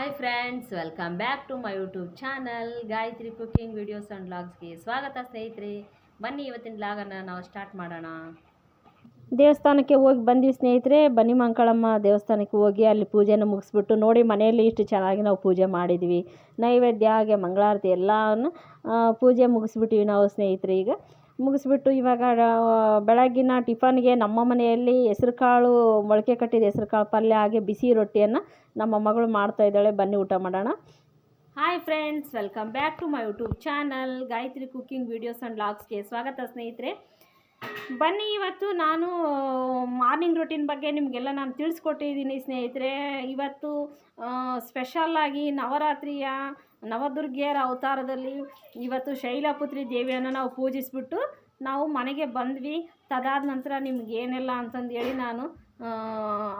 Hi friends welcome back to my YouTube channel Gayatri cooking videos and ವ್ಲಾಗ್ಸ್ಗೆ ಸ್ವಾಗತ ಸ್ನೇಹಿತರೆ. ಬನ್ನಿ ಇವತ್ತಿನ ವ್ಲಾಗನ್ನು ನಾವು ಸ್ಟಾರ್ಟ್ ಮಾಡೋಣ. ದೇವಸ್ಥಾನಕ್ಕೆ ಹೋಗಿ ಬಂದ್ವಿ ಸ್ನೇಹಿತರೆ. ಬನ್ನಿ ಮಂಕಳಮ್ಮ ದೇವಸ್ಥಾನಕ್ಕೆ ಹೋಗಿ ಅಲ್ಲಿ ಪೂಜೆನ ಮುಗಿಸ್ಬಿಟ್ಟು ನೋಡಿ ಮನೆಯಲ್ಲಿ ಇಷ್ಟು ಚೆನ್ನಾಗಿ ನಾವು ಪೂಜೆ ಮಾಡಿದ್ವಿ. ನೈವೇದ್ಯ ಹಾಗೆ ಮಂಗಳಾರತಿ ಎಲ್ಲವನ್ನು ಪೂಜೆ ಮುಗಿಸ್ಬಿಟ್ಟಿವಿ ನಾವು ಸ್ನೇಹಿತರೆ ಈಗ. ಮುಗಿಸ್ಬಿಟ್ಟು ಇವಾಗ ಬೆಳಗ್ಗಿನ ಟಿಫನ್ಗೆ ನಮ್ಮ ಮನೆಯಲ್ಲಿ ಹೆಸ್ರು ಕಾಳು ಮೊಳಕೆ ಕಟ್ಟಿದ ಹೆಸ್ರು ಕಾಳು ಪಲ್ಯ ಹಾಗೆ ಬಿಸಿ ರೊಟ್ಟಿಯನ್ನು ನಮ್ಮ ಮಗಳು ಮಾಡ್ತಾ ಇದ್ದಾಳೆ. ಬನ್ನಿ ಊಟ ಮಾಡೋಣ. Hi friends welcome back to my YouTube channel Gayatri cooking videos and ಲಾಗ್ಸ್ಗೆ ಸ್ವಾಗತ ಸ್ನೇಹಿತರೆ. ಬನ್ನಿ, ಇವತ್ತು ನಾನು ಮಾರ್ನಿಂಗ್ ರೊಟೀನ್ ಬಗ್ಗೆ ನಿಮಗೆಲ್ಲ ನಾನು ತಿಳಿಸ್ಕೊಟ್ಟಿದ್ದೀನಿ ಸ್ನೇಹಿತರೆ. ಇವತ್ತು ಸ್ಪೆಷಲ್ಲಾಗಿ ನವರಾತ್ರಿಯ ನವದುರ್ಗಿಯರ ಅವತಾರದಲ್ಲಿ ಇವತ್ತು ಶೈಲಪುತ್ರಿ ದೇವಿಯನ್ನು ನಾವು ಪೂಜಿಸ್ಬಿಟ್ಟು ನಾವು ಮನೆಗೆ ಬಂದ್ವಿ. ತದಾದ ನಂತರ ನಿಮ್ಗೆ ಏನೆಲ್ಲ ಅಂತಂದೇಳಿ ನಾನು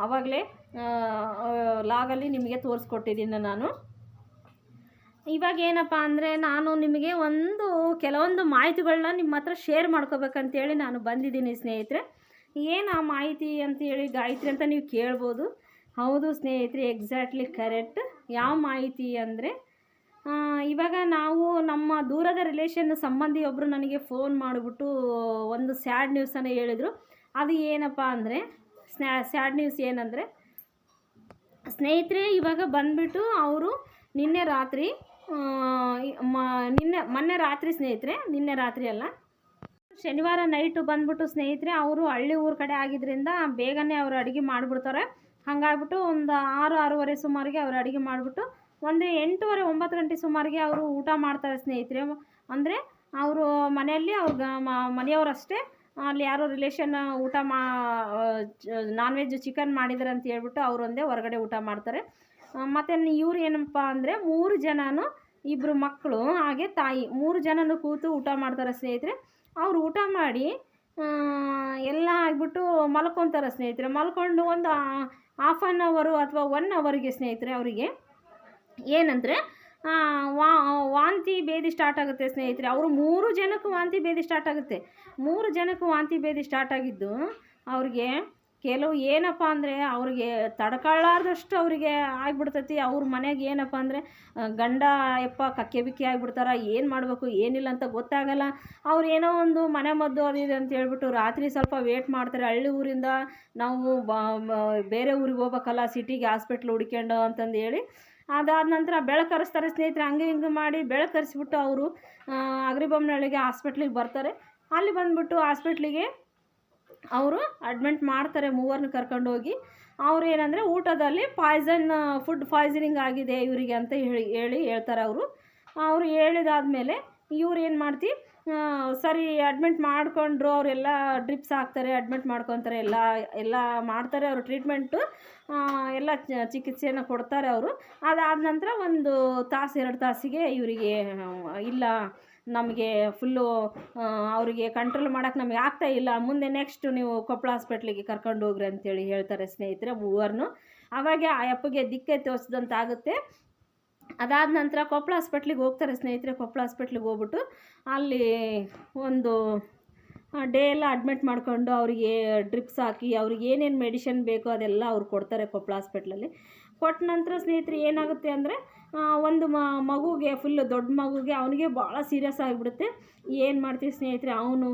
ಆವಾಗಲೇ ಲಾಗಲ್ಲಿ ನಿಮಗೆ ತೋರಿಸ್ಕೊಟ್ಟಿದ್ದೀನಿ ನಾನು. ಇವಾಗ ಏನಪ್ಪ ಅಂದರೆ ನಾನು ನಿಮಗೆ ಒಂದು, ಕೆಲವೊಂದು ಮಾಹಿತಿಗಳನ್ನ ನಿಮ್ಮ ಹತ್ರ ಶೇರ್ ಮಾಡ್ಕೋಬೇಕಂತೇಳಿ ನಾನು ಬಂದಿದ್ದೀನಿ ಸ್ನೇಹಿತರೆ. ಏನು ಆ ಮಾಹಿತಿ ಅಂತೇಳಿ ಗಾಯತ್ರಿ ಅಂತ ನೀವು ಕೇಳ್ಬೋದು. ಹೌದು ಸ್ನೇಹಿತರೆ ಎಕ್ಸಾಕ್ಟ್ಲಿ ಕರೆಕ್ಟ್ ಯಾವ ಮಾಹಿತಿ ಅಂದರೆ ಇವಾಗ ನಾವು ನಮ್ಮ ದೂರದ ರಿಲೇಷನ್ ಸಂಬಂಧಿ ಒಬ್ಬರು ನನಗೆ ಫೋನ್ ಮಾಡಿಬಿಟ್ಟು ಒಂದು ಸ್ಯಾಡ್ ನ್ಯೂಸನ್ನು ಹೇಳಿದರು. ಅದು ಏನಪ್ಪ ಅಂದರೆ ಸ್ನ್ಯಾ ಸ್ಯಾಡ್ ನ್ಯೂಸ್ ಏನಂದರೆ, ಸ್ನೇಹಿತರೆ, ಇವಾಗ ಬಂದ್ಬಿಟ್ಟು ಅವರು ನಿನ್ನೆ ರಾತ್ರಿ ಮ- ನಿನ್ನೆ, ಮೊನ್ನೆ ರಾತ್ರಿ ಸ್ನೇಹಿತರೆ, ನಿನ್ನೆ ರಾತ್ರಿ ಅಲ್ಲ, ಶನಿವಾರ ನೈಟು ಬಂದ್ಬಿಟ್ಟು ಸ್ನೇಹಿತರೆ, ಅವರು ಹಳ್ಳಿ ಊರ ಕಡೆ ಆಗಿದ್ದರಿಂದ ಬೇಗನೆ ಅವರು ಅಡುಗೆ ಮಾಡಿಬಿಡ್ತಾರೆ. ಹಾಗಾಗ್ಬಿಟ್ಟು ಒಂದು ಆರು, ಆರೂವರೆ ಸುಮಾರಿಗೆ ಅವರು ಅಡುಗೆ ಮಾಡಿಬಿಟ್ಟು ಒಂದು ಎಂಟೂವರೆ, ಒಂಬತ್ತು ಗಂಟೆ ಸುಮಾರಿಗೆ ಅವರು ಊಟ ಮಾಡ್ತಾರೆ ಸ್ನೇಹಿತರೆ. ಅಂದರೆ ಅವರು ಮನೆಯಲ್ಲಿ ಅವ್ರ ಮನೆಯವರಷ್ಟೇ ಅಲ್ಲಿ ಯಾರೋ ರಿಲೇಷನ್ ಊಟ ಮಾ ನಾನ್ ವೆಜ್ ಚಿಕನ್ ಮಾಡಿದ್ದಾರೆ ಅಂತ ಹೇಳ್ಬಿಟ್ಟು ಅವರೊಂದೇ ಹೊರಗಡೆ ಊಟ ಮಾಡ್ತಾರೆ. ಮತ್ತು ಇವ್ರು ಏನಪ್ಪ ಅಂದರೆ ಮೂರು ಜನನು ಇಬ್ಬರು ಮಕ್ಕಳು, ಹಾಗೆ ತಾಯಿ. ಮೂರು ಜನನು ಕೂತು ಊಟ ಮಾಡ್ತಾರೆ ಸ್ನೇಹಿತರೆ. ಅವರು ಊಟ ಮಾಡಿ ಎಲ್ಲ ಆಗಿಬಿಟ್ಟು ಮಲ್ಕೊತಾರೆ ಸ್ನೇಹಿತರೆ. ಮಲ್ಕೊಂಡು ಒಂದು ಹಾಫ್ ಆನ್ ಅವರು ಅಥವಾ ಒನ್ ಅವರಿಗೆ ಸ್ನೇಹಿತರೆ ಅವರಿಗೆ. ಏನಂದರೆ ವಾಂತಿ ಭೇದಿ ಸ್ಟಾರ್ಟ್ ಆಗುತ್ತೆ ಸ್ನೇಹಿತರೆ. ಅವರು ಮೂರು ಜನಕ್ಕೂ ವಾಂತಿ ಭೇದಿ ಸ್ಟಾರ್ಟ್ ಆಗುತ್ತೆ. ಮೂರು ಜನಕ್ಕೂ ವಾಂತಿ ಭೇದಿ ಸ್ಟಾರ್ಟ್ ಆಗಿದ್ದು, ಅವ್ರಿಗೆ ಕೆಲವು ಏನಪ್ಪ ಅಂದರೆ, ಅವ್ರಿಗೆ ತಡ್ಕೊಳ್ಳಾರ್ದಷ್ಟು ಅವರಿಗೆ ಆಗಿಬಿಡ್ತತಿ. ಅವ್ರ ಮನೆಗೆ ಏನಪ್ಪ ಅಂದರೆ ಗಂಡ ಎಪ್ಪ ಕಕ್ಕೆ ಬಿಕ್ಕಿ ಆಗಿಬಿಡ್ತಾರ. ಏನು ಮಾಡಬೇಕು, ಏನಿಲ್ಲ ಅಂತ ಗೊತ್ತಾಗಲ್ಲ. ಅವ್ರು ಏನೋ ಒಂದು ಮನೆ ಮದ್ದು ಅದು ಇದೆ ಅಂತ ಹೇಳ್ಬಿಟ್ಟು ರಾತ್ರಿ ಸ್ವಲ್ಪ ವೇಟ್ ಮಾಡ್ತಾರೆ. ಹಳ್ಳಿ ಊರಿಂದ ನಾವು ಬೇರೆ ಊರಿಗೆ ಹೋಗ್ಬೇಕಲ್ಲ ಸಿಟಿಗೆ ಹಾಸ್ಪಿಟ್ಲ್ ಹುಡ್ಕೊಂಡು ಅಂತಂದು ಹೇಳಿ ಅದಾದ ನಂತರ ಬೆಳಕು ಕರೆಸ್ತಾರೆ ಸ್ನೇಹಿತರೆ, ಹಂಗೆ ಹಿಂಗೆ ಮಾಡಿ ಬೆಳಕು ಕರೆಸ್ಬಿಟ್ಟು ಅವರು ಅಗ್ರಿಬೊಮ್ಮನಹಳ್ಳಿಗೆ ಹಾಸ್ಪಿಟ್ಲಿಗೆ ಬರ್ತಾರೆ. ಅಲ್ಲಿ ಬಂದ್ಬಿಟ್ಟು ಹಾಸ್ಪಿಟ್ಲಿಗೆ ಅವರು ಅಡ್ಮಿಂಟ್ ಮಾಡ್ತಾರೆ, ಮೂವರನ್ನ ಕರ್ಕೊಂಡೋಗಿ. ಅವರು ಏನಂದರೆ, ಊಟದಲ್ಲಿ ಪಾಯ್ಸನ್, ಫುಡ್ ಪಾಯ್ಸನಿಂಗ್ ಆಗಿದೆ ಇವರಿಗೆ ಅಂತ ಹೇಳಿ ಹೇಳಿ ಹೇಳ್ತಾರೆ ಅವರು. ಅವರು ಹೇಳಿದಾದ್ಮೇಲೆ ಇವ್ರು ಏನು ಮಾಡ್ತಿ ಸರಿ ಅಡ್ಮಿಟ್ ಮಾಡಿಕೊಂಡ್ರು, ಅವರೆಲ್ಲ ಡ್ರಿಪ್ಸ್ ಹಾಕ್ತಾರೆ ಅಡ್ಮಿಟ್ ಮಾಡ್ಕೊತಾರೆ, ಎಲ್ಲ ಎಲ್ಲ ಮಾಡ್ತಾರೆ ಅವರು ಟ್ರೀಟ್ಮೆಂಟು ಎಲ್ಲ ಚಿಕಿತ್ಸೆಯನ್ನು ಕೊಡ್ತಾರೆ ಅವರು. ಅದಾದ ನಂತರ ಒಂದು ತಾಸು, ಎರಡು ತಾಸಿಗೆ ಇವರಿಗೆ, ಇಲ್ಲ, ನಮಗೆ ಫುಲ್ಲು ಅವರಿಗೆ ಕಂಟ್ರೋಲ್ ಮಾಡೋಕ್ಕೆ ನಮಗೆ ಆಗ್ತಾ ಇಲ್ಲ. ಮುಂದೆ ನೆಕ್ಸ್ಟ್ ನೀವು ಕೊಪ್ಪಳ ಹಾಸ್ಪಿಟ್ಲಿಗೆ ಕರ್ಕೊಂಡು ಹೋಗ್ರಿ ಅಂತೇಳಿ ಹೇಳ್ತಾರೆ ಸ್ನೇಹಿತರೆ ಮೂವರನ್ನು ಅವಾಗ ಆ ಅಪ್ಪಗೆ ದಿಕ್ಕೆ ತೋರಿಸಿದಂತಾಗುತ್ತೆ. ಅದಾದ ನಂತರ ಕೊಪ್ಪಳ ಹಾಸ್ಪಿಟ್ಲಿಗೆ ಹೋಗ್ತಾರೆ ಸ್ನೇಹಿತರೆ, ಕೊಪ್ಪಳ ಹಾಸ್ಪಿಟ್ಲಿಗೆ ಹೋಗ್ಬಿಟ್ಟು ಅಲ್ಲಿ ಒಂದು ಡೇ ಎಲ್ಲ ಅಡ್ಮಿಟ್ ಮಾಡಿಕೊಂಡು ಅವರಿಗೆ ಡ್ರಿಪ್ಸ್ ಹಾಕಿ, ಅವ್ರಿಗೆ ಏನೇನು ಮೆಡಿಷನ್ ಬೇಕೋ ಅದೆಲ್ಲ ಅವ್ರು ಕೊಡ್ತಾರೆ ಕೊಪ್ಪಳ ಹಾಸ್ಪಿಟ್ಲಲ್ಲಿ. ಕೊಟ್ಟ ನಂತರ ಸ್ನೇಹಿತರೆ ಏನಾಗುತ್ತೆ ಅಂದರೆ ಒಂದು ಮಗುಗೆ ಫುಲ್ಲು ದೊಡ್ಡ ಮಗುಗೆ ಅವನಿಗೆ ಭಾಳ ಸೀರಿಯಸ್ ಆಗಿಬಿಡುತ್ತೆ. ಏನು ಮಾಡ್ತೀವಿ ಸ್ನೇಹಿತರೆ, ಅವನು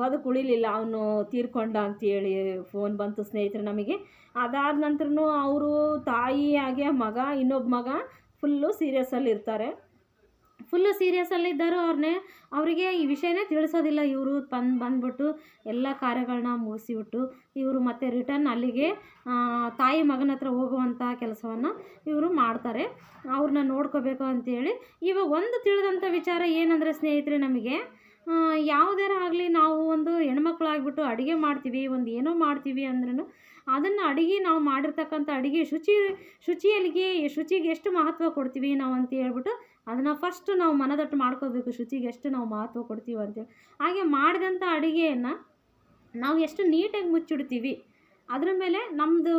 ಬದುಕು ಉಳಿಲಿಲ್ಲ, ಅವನು ತೀರ್ಕೊಂಡ ಅಂತೇಳಿ ಫೋನ್ ಬಂತು ಸ್ನೇಹಿತರೆ ನಮಗೆ. ಅದಾದ ನಂತರನೂ ಅವರು ತಾಯಿ ಹಾಗೆ ಮಗ, ಇನ್ನೊಬ್ಬ ಮಗ ಫುಲ್ಲು ಸೀರಿಯಸ್ಸಲ್ಲಿ ಇರ್ತಾರೆ. ಫುಲ್ಲು ಸೀರಿಯಸ್ಸಲ್ಲಿದ್ದರು ಅವ್ರನ್ನೇ, ಅವರಿಗೆ ಈ ವಿಷಯನೇ ತಿಳಿಸೋದಿಲ್ಲ. ಇವರು ಬಂದು, ಬಂದ್ಬಿಟ್ಟು ಎಲ್ಲ ಕಾರ್ಯಗಳನ್ನ ಮುಗಿಸಿಬಿಟ್ಟು ಇವರು ಮತ್ತೆ ರಿಟರ್ನ್ ಅಲ್ಲಿಗೆ ತಾಯಿ ಮಗನ ಹತ್ರ ಹೋಗುವಂಥ ಕೆಲಸವನ್ನು ಇವರು ಮಾಡ್ತಾರೆ. ಅವ್ರನ್ನ ನೋಡ್ಕೋಬೇಕು ಅಂತೇಳಿ. ಇವಾಗ ಒಂದು ತಿಳಿದಂಥ ವಿಚಾರ ಏನಂದರೆ ಸ್ನೇಹಿತರೆ ನಮಗೆ ಯಾವುದಾರ ಆಗಲಿ ನಾವು ಒಂದು ಹೆಣ್ಮಕ್ಳಾಗ್ಬಿಟ್ಟು ಅಡುಗೆ ಮಾಡ್ತೀವಿ, ಒಂದು ಏನೋ ಮಾಡ್ತೀವಿ ಅಂದ್ರೂ ಅದನ್ನು ಅಡುಗೆ ನಾವು ಮಾಡಿರ್ತಕ್ಕಂಥ ಅಡುಗೆ ಶುಚಿ, ಶುಚಿಯಲ್ಲಿಗೆ, ಶುಚಿಗೆ ಎಷ್ಟು ಮಹತ್ವ ಕೊಡ್ತೀವಿ ನಾವು ಅಂತ ಹೇಳ್ಬಿಟ್ಟು ಅದನ್ನು ಫಸ್ಟ್ ನಾವು ಮನದಟ್ಟು ಮಾಡ್ಕೋಬೇಕು ಶುಚಿಗೆ ಎಷ್ಟು ನಾವು ಮಹತ್ವ ಕೊಡ್ತೀವಿ ಅಂತೇಳಿ ಹಾಗೆ ಮಾಡಿದಂಥ ಅಡುಗೆಯನ್ನು ನಾವು ಎಷ್ಟು ನೀಟಾಗಿ ಮುಚ್ಚಿಡ್ತೀವಿ, ಅದ್ರ ಮೇಲೆ ನಮ್ಮದು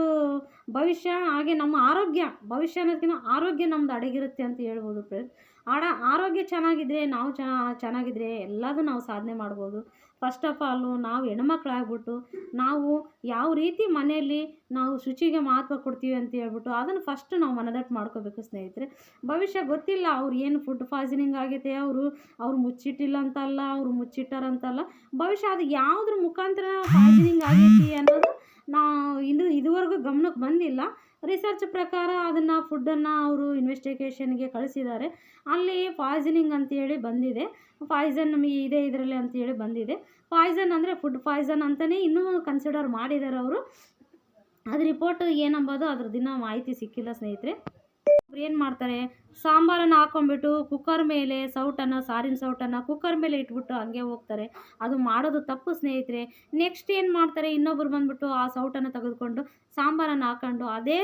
ಭವಿಷ್ಯ, ಹಾಗೆ ನಮ್ಮ ಆರೋಗ್ಯ, ಭವಿಷ್ಯ ಅನ್ನೋದಕ್ಕಿಂತ ಆರೋಗ್ಯ ನಮ್ಮದು ಅಡಗಿರುತ್ತೆ ಅಂತ ಹೇಳ್ಬೋದು ಫ್ರೆಂಡ್ಸ್ ಆಡ, ಆರೋಗ್ಯ ಚೆನ್ನಾಗಿದ್ದರೆ ನಾವು ಚೆನ್ನ ಚೆನ್ನಾಗಿದ್ರೆ ಎಲ್ಲದೂ ನಾವು ಸಾಧನೆ ಮಾಡ್ಬೋದು. ಫಸ್ಟ್ ಆಫ್ ಆಲು ನಾವು ಹೆಣ್ಮಕ್ಳಾಗ್ಬಿಟ್ಟು ನಾವು ಯಾವ ರೀತಿ ಮನೆಯಲ್ಲಿ ನಾವು ಶುಚಿಗೆ ಮಹತ್ವ ಕೊಡ್ತೀವಿ ಅಂತ ಹೇಳ್ಬಿಟ್ಟು ಅದನ್ನು ಫಸ್ಟ್ ನಾವು ಮನದಟ್ಟು ಮಾಡ್ಕೋಬೇಕು ಸ್ನೇಹಿತರೆ. ಭವಿಷ್ಯ ಗೊತ್ತಿಲ್ಲ, ಅವ್ರು ಏನು ಫುಡ್ ಪಾಯ್ಸನಿಂಗ್ ಆಗೈತೆ, ಅವರು, ಅವ್ರು ಮುಚ್ಚಿಟ್ಟಿಲ್ಲ ಅಂತಲ್ಲ ಅವ್ರು ಮುಚ್ಚಿಟ್ಟಾರಂತಲ್ಲ. ಭವಿಷ್ಯ ಅದು ಯಾವುದ್ರ ಮುಖಾಂತರ ಪಾಯ್ಸನಿಂಗ್ ಆಗೈತಿ ಅನ್ನೋದು ನಾವು ಇದು ಇದುವರೆಗೂ ಗಮನಕ್ಕೆ ಬಂದಿಲ್ಲ. ರಿಸರ್ಚ್ ಪ್ರಕಾರ ಅದನ್ನು ಫುಡ್ಡನ್ನು ಅವರು ಇನ್ವೆಸ್ಟಿಗೇಷನ್ಗೆ ಕಳಿಸಿದ್ದಾರೆ. ಅಲ್ಲಿ ಪಾಯ್ಸನಿಂಗ್ ಅಂತೇಳಿ ಬಂದಿದೆ. ಪಾಯ್ಸನ್ ನಮಗೆ ಇದೆ ಇದರಲ್ಲಿ ಅಂತೇಳಿ ಬಂದಿದೆ. ಪಾಯ್ಸನ್ ಅಂದರೆ ಫುಡ್ ಪಾಯ್ಸನ್ ಅಂತಲೇ ಇನ್ನೂ ಕನ್ಸಿಡರ್ ಮಾಡಿದ್ದಾರೆ ಅವರು. ಅದು ರಿಪೋರ್ಟ್ ಏನಂಬೋದು ಅದ್ರ ದಿನ ಮಾಹಿತಿ ಸಿಕ್ಕಿಲ್ಲ ಸ್ನೇಹಿತರೆ. ಅವ್ರು ಏನು ಮಾಡ್ತಾರೆ? ಸಾಂಬಾರನ್ನು ಹಾಕೊಂಡ್ಬಿಟ್ಟು ಕುಕ್ಕರ್ ಮೇಲೆ ಸೌಟನ್ನು, ಸಾರಿನ ಸೌಟನ್ನು ಕುಕ್ಕರ್ ಮೇಲೆ ಇಟ್ಬಿಟ್ಟು ಹಂಗೆ ಹೋಗ್ತಾರೆ. ಅದು ಮಾಡೋದು ತಪ್ಪು ಸ್ನೇಹಿತರೆ. ನೆಕ್ಸ್ಟ್ ಏನು ಮಾಡ್ತಾರೆ? ಇನ್ನೊಬ್ರು ಬಂದ್ಬಿಟ್ಟು ಆ ಸೌಟನ್ನು ತೆಗೆದುಕೊಂಡು ಸಾಂಬಾರನ್ನು ಹಾಕೊಂಡು ಅದೇ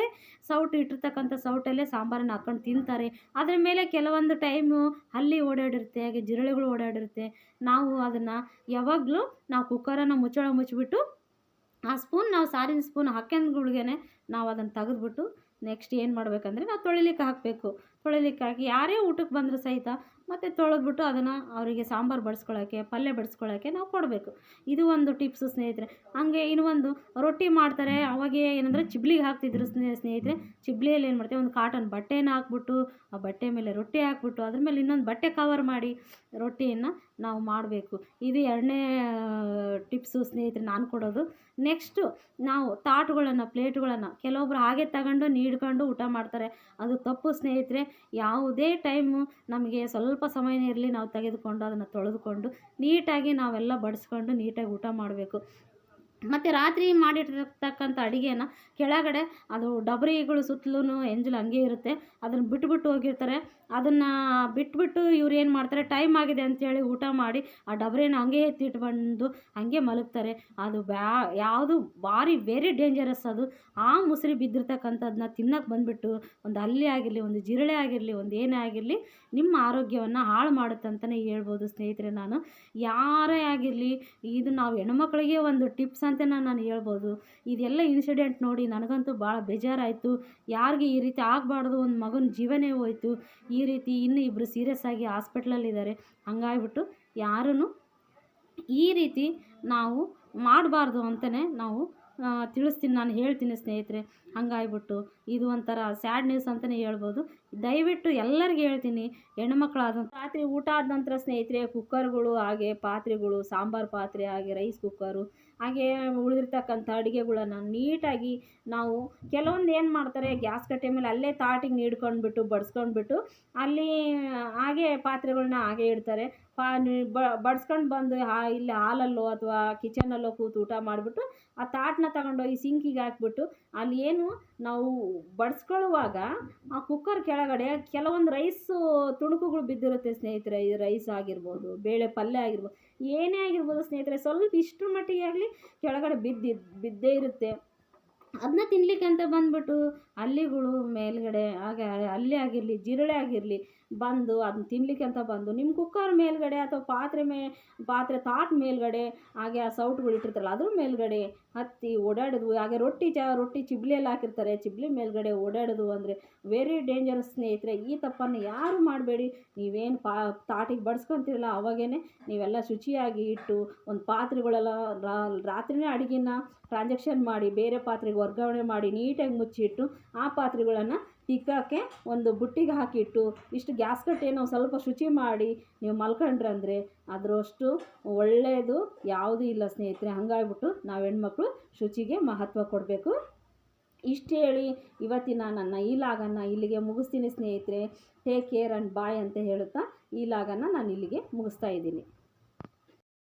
ಸೌಟ್ ಇಟ್ಟಿರ್ತಕ್ಕಂಥ ಸೌಟಲ್ಲೇ ಸಾಂಬಾರನ್ನು ಹಾಕೊಂಡು ತಿಂತಾರೆ. ಅದರ ಮೇಲೆ ಕೆಲವೊಂದು ಟೈಮು ಹಲ್ಲಿ ಓಡಾಡಿರುತ್ತೆ, ಹಾಗೆ ಜಿರಳೆಗಳು ಓಡಾಡಿರುತ್ತೆ. ನಾವು ಅದನ್ನು ಯಾವಾಗಲೂ ನಾವು ಕುಕ್ಕರನ್ನು ಮುಚ್ಚಳ ಮುಚ್ಚಿಬಿಟ್ಟು ಆ ಸ್ಪೂನ್ ನಾವು ಸಾರಿನ ಸ್ಪೂನ್ ಹಾಕ್ಯಂದ್ಗುಳ್ಗೆ ನಾವು ಅದನ್ನು ತೆಗೆದ್ಬಿಟ್ಟು ನೆಕ್ಸ್ಟ್ ಏನು ಮಾಡಬೇಕಂದ್ರೆ ನಾವು ತೊಳಿಲಿಕ್ಕೆ ಹಾಕಬೇಕು. ತೊಳಿಲಿಕ್ಕೆ ಹಾಕಿ ಯಾರೇ ಊಟಕ್ಕೆ ಬಂದರೂ ಸಹಿತ ಮತ್ತು ತೊಳೆದ್ಬಿಟ್ಟು ಅದನ್ನು ಅವರಿಗೆ ಸಾಂಬಾರು ಬಡಿಸ್ಕೊಳ್ಳೋಕ್ಕೆ ಪಲ್ಯ ಬಡಿಸ್ಕೊಳ್ಳೋಕ್ಕೆ ನಾವು ಕೊಡಬೇಕು. ಇದು ಒಂದು ಟಿಪ್ಸು ಸ್ನೇಹಿತರೆ. ಹಾಗೆ ಇನ್ನು ಒಂದು ರೊಟ್ಟಿ ಮಾಡ್ತಾರೆ. ಅವಾಗೆ ಏನಂದರೆ ಚಿಬ್ಲಿಗೆ ಹಾಕ್ತಿದ್ರು ಸ್ನೇ, ಸ್ನೇಹಿತರೆ. ಚಿಬ್ಲಿಯಲ್ಲಿ ಏನು ಮಾಡ್ತೀವಿ? ಒಂದು ಕಾಟನ್ ಬಟ್ಟೆನ ಹಾಕ್ಬಿಟ್ಟು, ಆ ಬಟ್ಟೆ ಮೇಲೆ ರೊಟ್ಟಿ ಹಾಕ್ಬಿಟ್ಟು, ಅದ್ರ ಮೇಲೆ ಇನ್ನೊಂದು ಬಟ್ಟೆ ಕವರ್ ಮಾಡಿ ರೊಟ್ಟಿಯನ್ನು ನಾವು ಮಾಡಬೇಕು. ಇದು ಎರಡನೇ ಟಿಪ್ಸು ಸ್ನೇಹಿತರೆ ನಾನು ಕೊಡೋದು. ನೆಕ್ಸ್ಟು ನಾವು ತಾಟುಗಳನ್ನು, ಪ್ಲೇಟ್ಗಳನ್ನು ಕೆಲವೊಬ್ರು ಹಾಗೆ ತಗೊಂಡು ನೀಡ್ಕೊಂಡು ಊಟ ಮಾಡ್ತಾರೆ. ಅದು ತಪ್ಪು ಸ್ನೇಹಿತರೆ. ಯಾವುದೇ ಟೈಮು ನಮಗೆ ಸ್ವಲ್ಪ ಸಮಯನೇ ಇರಲಿ ನಾವು ತೆಗೆದುಕೊಂಡು ಅದನ್ನು ತೊಳೆದುಕೊಂಡು ನೀಟಾಗಿ ನಾವೆಲ್ಲ ಬಡಿಸ್ಕೊಂಡು ನೀಟಾಗಿ ಊಟ ಮಾಡಬೇಕು. ಮತ್ತು ರಾತ್ರಿ ಮಾಡಿಟ್ಟಿರ್ತಕ್ಕಂಥ ಅಡುಗೆನ ಕೆಳಗಡೆ ಅದು ಡಬರಿಗಳು ಸುತ್ತಲೂ ಎಂಜಲು ಹಂಗೆ ಇರುತ್ತೆ. ಅದನ್ನು ಬಿಟ್ಬಿಟ್ಟು ಹೋಗಿರ್ತಾರೆ. ಅದನ್ನು ಬಿಟ್ಬಿಟ್ಟು ಇವ್ರು ಏನು ಮಾಡ್ತಾರೆ, ಟೈಮ್ ಆಗಿದೆ ಅಂಥೇಳಿ ಊಟ ಮಾಡಿ ಆ ಡಬರಿನ ಹಂಗೆ ಎತ್ತಿಟ್ಟು ಬಂದು ಹಂಗೆ ಮಲಗ್ತಾರೆ. ಅದು ಬ್ಯಾ, ಯಾವುದು ಭಾರಿ ವೆರಿ ಡೇಂಜರಸ್ ಅದು. ಆ ಮುಸುರಿ ಬಿದ್ದಿರ್ತಕ್ಕಂಥದ್ದನ್ನ ತಿನ್ನಕ್ಕೆ ಬಂದುಬಿಟ್ಟು ಒಂದು ಹಲ್ಲಿ ಆಗಿರಲಿ, ಒಂದು ಜಿರಳೆ ಆಗಿರಲಿ, ಒಂದು ಏನೇ ಆಗಿರಲಿ ನಿಮ್ಮ ಆರೋಗ್ಯವನ್ನು ಹಾಳು ಮಾಡುತ್ತೆ ಅಂತಲೇ ಹೇಳ್ಬೋದು ಸ್ನೇಹಿತರೆ ನಾನು. ಯಾರೇ ಆಗಿರಲಿ, ಇದು ನಾವು ಹೆಣ್ಮಕ್ಳಿಗೆ ಒಂದು ಟಿಪ್ಸ್ ಅಂತ ನಾನು ಹೇಳ್ಬೋದು. ಇದೆಲ್ಲ ಇನ್ಸಿಡೆಂಟ್ ನೋಡಿ ನನಗಂತೂ ಭಾಳ ಬೇಜಾರಾಯಿತು. ಯಾರಿಗೆ ಈ ರೀತಿ ಆಗಬಾರ್ದು, ಒಂದು ಮಗನ ಜೀವನೇ ಹೋಯ್ತು. ಈ ರೀತಿ ಇನ್ನು ಇಬ್ಬರು ಸೀರಿಯಸ್ ಆಗಿ ಹಾಸ್ಪಿಟ್ಲಲ್ಲಿದ್ದಾರೆ ಹಂಗಾಗ್ಬಿಟ್ಟು ಯಾರೂ ಈ ರೀತಿ ನಾವು ಮಾಡಬಾರ್ದು ಅಂತಲೇ ನಾವು ತಿಳಿಸ್ತೀನಿ, ನಾನು ಹೇಳ್ತೀನಿ ಸ್ನೇಹಿತರೆ. ಹಂಗಾಗ್ಬಿಟ್ಟು ಇದು ಒಂಥರ ಸ್ಯಾಡ್ ನ್ಯೂಸ್ ಅಂತಲೇ ಹೇಳ್ಬೋದು. ದಯವಿಟ್ಟು ಎಲ್ಲರಿಗೂ ಹೇಳ್ತೀನಿ, ಹೆಣ್ಮಕ್ಳಾದ ರಾತ್ರಿ ಊಟ ಆದ ನಂತರ ಸ್ನೇಹಿತರೆ ಕುಕ್ಕರ್ಗಳು ಹಾಗೆ ಪಾತ್ರೆಗಳು, ಸಾಂಬಾರು ಪಾತ್ರೆ ಹಾಗೆ ರೈಸ್ ಕುಕ್ಕರು ಹಾಗೆ ಉಳಿದಿರ್ತಕ್ಕಂಥ ಅಡುಗೆಗಳನ್ನು ನೀಟಾಗಿ ನಾವು ಕೆಲವೊಂದು ಏನು ಮಾಡ್ತಾರೆ, ಗ್ಯಾಸ್ ಕಟ್ಟೆ ಮೇಲೆ ಅಲ್ಲೇ ತಾಟಿಗೆ ನೀಡ್ಕೊಂಡ್ಬಿಟ್ಟು, ಬಡಿಸ್ಕೊಂಡ್ಬಿಟ್ಟು ಅಲ್ಲಿ, ಹಾಗೆ ಪಾತ್ರೆಗಳನ್ನ ಹಾಗೆ ಇಡ್ತಾರೆ. ಪಾ ಬಡ್ಸ್ಕೊಂಡು ಬಂದು ಹಾ, ಇಲ್ಲಿ ಹಾಲಲ್ಲೋ ಅಥವಾ ಕಿಚನಲ್ಲೋ ಕೂತು ಊಟ ಮಾಡಿಬಿಟ್ಟು ಆ ತಾಟನ್ನ ತಗೊಂಡೋಗಿ ಸಿಂಕಿಗೆ ಹಾಕ್ಬಿಟ್ಟು ಅಲ್ಲಿ ಏನು ನಾವು ಬಡಿಸ್ಕೊಳ್ಳುವಾಗ ಆ ಕುಕ್ಕರ್ ಕೆಳಗಡೆ ಕೆಲವೊಂದು ರೈಸು ತುಣುಕುಗಳು ಬಿದ್ದಿರುತ್ತೆ ಸ್ನೇಹಿತರೆ. ಈ ರೈಸ್ ಆಗಿರ್ಬೋದು, ಬೇಳೆ ಪಲ್ಯ ಆಗಿರ್ಬೋದು, ಏನೇ ಆಗಿರ್ಬೋದು ಸ್ನೇಹಿತರೆ. ಸ್ವಲ್ಪ ಇಷ್ಟರ ಮಟ್ಟಿಗೆ ಆಗಲಿ ಕೆಳಗಡೆ ಬಿದ್ದಿದ್ದು ಬಿದ್ದೇ ಇರುತ್ತೆ. ಅದನ್ನ ತಿನ್ನಲಿಕ್ಕೆ ಅಂತ ಬಂದುಬಿಟ್ಟು ಹಲ್ಲಿಗಳು ಮೇಲುಗಡೆ ಹಾಗೆ ಹಲ್ಲಿ ಆಗಿರಲಿ, ಜಿರಳೆ ಆಗಿರಲಿ ಬಂದು ಅದನ್ನ ತಿನ್ನಲಿಕ್ಕೆ ಅಂತ ಬಂದು ನಿಮ್ಮ ಕುಕ್ಕರ್ ಮೇಲುಗಡೆ ಅಥವಾ ಪಾತ್ರೆ ಮೇ, ಪಾತ್ರೆ ತಾಟ್ ಮೇಲುಗಡೆ ಹಾಗೆ ಆ ಸೌಟ್ಗಳು ಇಟ್ಟಿರ್ತಾರಲ್ಲ, ಅದ್ರ ಮೇಲ್ಗಡೆ ಹತ್ತಿ ಓಡಾಡೋದು, ಹಾಗೆ ರೊಟ್ಟಿ ಚ, ರೊಟ್ಟಿ ಚಿಬ್ಲಿಯಲ್ಲಿ ಹಾಕಿರ್ತಾರೆ. ಚಿಬ್ಲಿ ಮೇಲ್ಗಡೆ ಓಡಾಡೋದು ಅಂದರೆ ವೆರಿ ಡೇಂಜರಸ್ ಸ್ನೇಹಿತರೆ, ಈ ತಪ್ಪನ್ನು ಯಾರು ಮಾಡಬೇಡಿ. ನೀವೇನು ಪಾ, ತಾಟಿಗೆ ಬಡಿಸ್ಕೊಂತೀರಲ್ಲ ಅವಾಗೇ ನೀವೆಲ್ಲ ಶುಚಿಯಾಗಿ ಇಟ್ಟು ಒಂದು ಪಾತ್ರೆಗಳೆಲ್ಲ ರಾತ್ರಿನೇ ಅಡುಗೆನ ಟ್ರಾನ್ಸಾಕ್ಷನ್ ಮಾಡಿ, ಬೇರೆ ಪಾತ್ರೆಗೆ ವರ್ಗಾವಣೆ ಮಾಡಿ, ನೀಟಾಗಿ ಮುಚ್ಚಿಟ್ಟು ಆ ಪಾತ್ರೆಗಳನ್ನು ತಿಕ್ಕೋಕ್ಕೆ ಒಂದು ಬುಟ್ಟಿಗೆ ಹಾಕಿಟ್ಟು ಇಷ್ಟು ಗ್ಯಾಸ್ ಕಟ್ಟೇನೋ ಸ್ವಲ್ಪ ಶುಚಿ ಮಾಡಿ ನೀವು ಮಲ್ಕೊಂಡ್ರೆ ಅಂದರೆ ಅದರಷ್ಟು ಒಳ್ಳೆಯದು ಯಾವುದೂ ಇಲ್ಲ ಸ್ನೇಹಿತರೆ. ಹಂಗಾಗ್ಬಿಟ್ಟು ನಾವು ಹೆಣ್ಮಕ್ಳು ಶುಚಿಗೆ ಮಹತ್ವ ಕೊಡಬೇಕು. ಇಷ್ಟು ಹೇಳಿ ಇವತ್ತಿನ ನನ್ನ ಈ ಲಾಗನ್ನು ಇಲ್ಲಿಗೆ ಮುಗಿಸ್ತೀನಿ ಸ್ನೇಹಿತರೆ. ಟೇಕ್ ಕೇರ್ ಆ್ಯಂಡ್ ಬಾಯ್ ಅಂತ ಹೇಳುತ್ತಾ ಈ ಲಾಗನ್ನು ನಾನು ಇಲ್ಲಿಗೆ ಮುಗಿಸ್ತಾ ಇದ್ದೀನಿ.